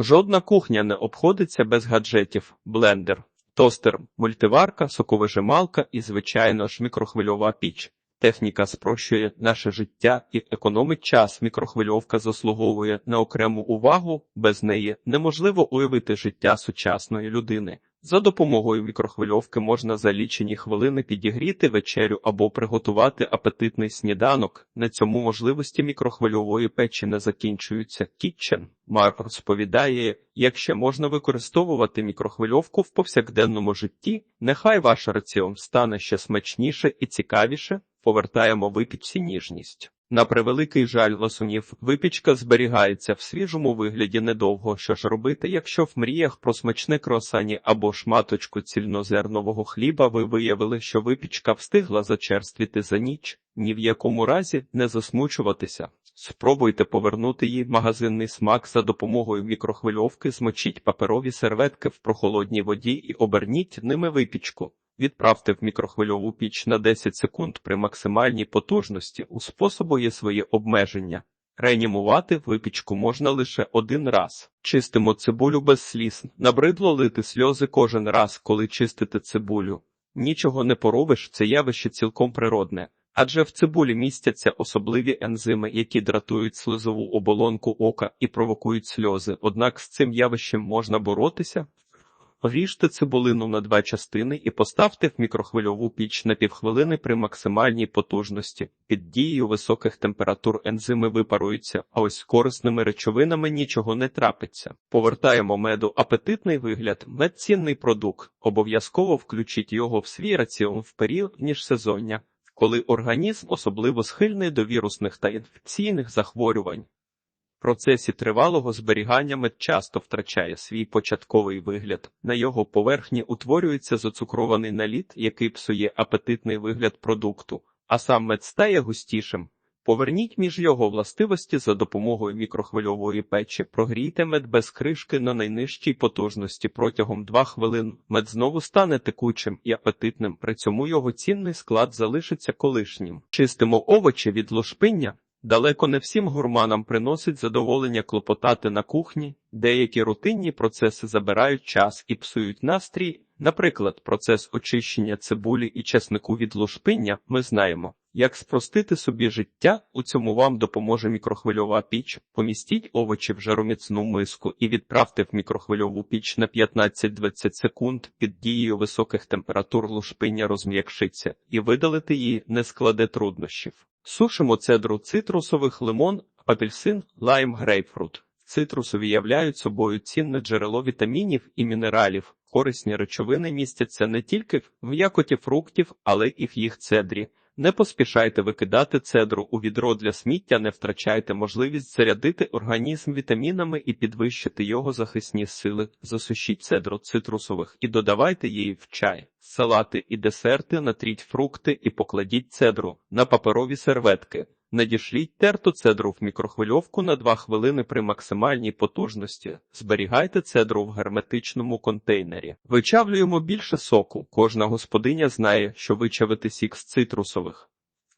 Жодна кухня не обходиться без гаджетів, блендер, тостер, мультиварка, соковижималка і, звичайно ж, мікрохвильова піч. Техніка спрощує наше життя і економить час. Мікрохвильовка заслуговує на окрему увагу. Без неї неможливо уявити життя сучасної людини. За допомогою мікрохвильовки можна за лічені хвилини підігріти вечерю або приготувати апетитний сніданок. На цьому можливості мікрохвильової печі не закінчуються. Kitchen Марк розповідає, якщо можна використовувати мікрохвильовку в повсякденному житті, нехай ваш раціон стане ще смачніше і цікавіше. Повертаємо випічці ніжність. На превеликий жаль ласунів, випічка зберігається в свіжому вигляді недовго. Що ж робити, якщо в мріях про смачне круасані або шматочку цільнозернового хліба ви виявили, що випічка встигла зачерствіти за ніч, ні в якому разі не засмучуватися. Спробуйте повернути їй магазинний смак за допомогою мікрохвильовки, змочіть паперові серветки в прохолодній воді і оберніть ними випічку. Відправте в мікрохвильову піч на 10 секунд при максимальній потужності. У способу є свої обмеження. Реанімувати випічку можна лише один раз. Чистимо цибулю без сліз. Набридло лити сльози кожен раз, коли чистите цибулю. Нічого не поробиш, це явище цілком природне. Адже в цибулі містяться особливі ензими, які дратують слизову оболонку ока і провокують сльози. Однак з цим явищем можна боротися. Ріжте цибулину на два частини і поставте в мікрохвильову піч на півхвилини при максимальній потужності. Під дією високих температур ензими випаруються, а ось з корисними речовинами нічого не трапиться. Повертаємо меду апетитний вигляд, мед цінний продукт. Обов'язково включіть його в свій раціон в період міжсезоння, коли організм особливо схильний до вірусних та інфекційних захворювань. Процесі тривалого зберігання мед часто втрачає свій початковий вигляд. На його поверхні утворюється зацукрований наліт, який псує апетитний вигляд продукту, а сам мед стає густішим. Поверніть між його властивості за допомогою мікрохвильової печі, прогрійте мед без кришки на найнижчій потужності протягом 2 хвилин. Мед знову стане текучим і апетитним, при цьому його цінний склад залишиться колишнім. Чистимо овочі від лошпиння. Далеко не всім гурманам приносить задоволення клопотати на кухні, деякі рутинні процеси забирають час і псують настрій. Наприклад, процес очищення цибулі і чеснику від лушпиння ми знаємо. Як спростити собі життя, у цьому вам допоможе мікрохвильова піч. Помістіть овочі в жароміцну миску і відправте в мікрохвильову піч на 15-20 секунд. Під дією високих температур лушпиння розм'якшиться, і видалити її не складе труднощів. Сушимо цедру цитрусових лимон, апельсин, лайм, грейпфрут. Цитрусові являють собою цінне джерело вітамінів і мінералів. Корисні речовини містяться не тільки в якоті фруктів, але і в їх цедрі. Не поспішайте викидати цедру у відро для сміття, не втрачайте можливість зарядити організм вітамінами і підвищити його захисні сили. Засушіть цедру цитрусових і додавайте її в чай, салати і десерти, натріть фрукти і покладіть цедру на паперові серветки. Надішліть терту цедру в мікрохвильовку на 2 хвилини при максимальній потужності. Зберігайте цедру в герметичному контейнері. Вичавлюємо більше соку. Кожна господиня знає, що вичавити сік з цитрусових.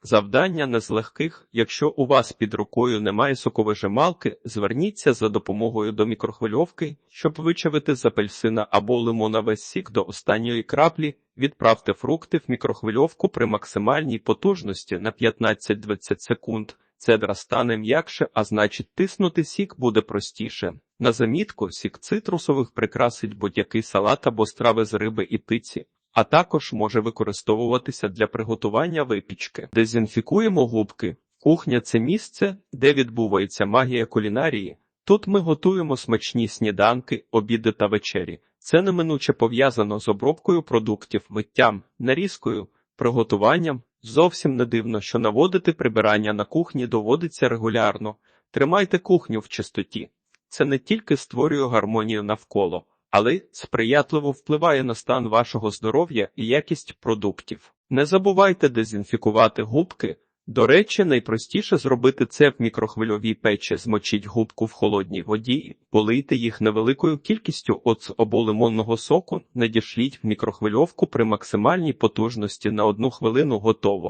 Завдання не з легких. Якщо у вас під рукою немає соковижималки, зверніться за допомогою до мікрохвильовки, щоб вичавити з апельсина або лимона весь сік до останньої краплі. Відправте фрукти в мікрохвильовку при максимальній потужності на 15-20 секунд. Цедра стане м'якше, а значить тиснути сік буде простіше. На замітку сік цитрусових прикрасить будь-який салат або страви з риби і птиці, а також може використовуватися для приготування випічки. Дезінфікуємо губки. Кухня це місце, де відбувається магія кулінарії. Тут ми готуємо смачні сніданки, обіди та вечері. Це неминуче пов'язано з обробкою продуктів, миттям, нарізкою, приготуванням. Зовсім не дивно, що наводити прибирання на кухні доводиться регулярно. Тримайте кухню в чистоті. Це не тільки створює гармонію навколо, але сприятливо впливає на стан вашого здоров'я і якість продуктів. Не забувайте дезінфікувати губки. До речі, найпростіше зробити це в мікрохвильовій печі. Змочіть губку в холодній воді, полийте їх невеликою кількістю оц або лимонного соку, надішліть в мікрохвильовку при максимальній потужності на одну хвилину готово.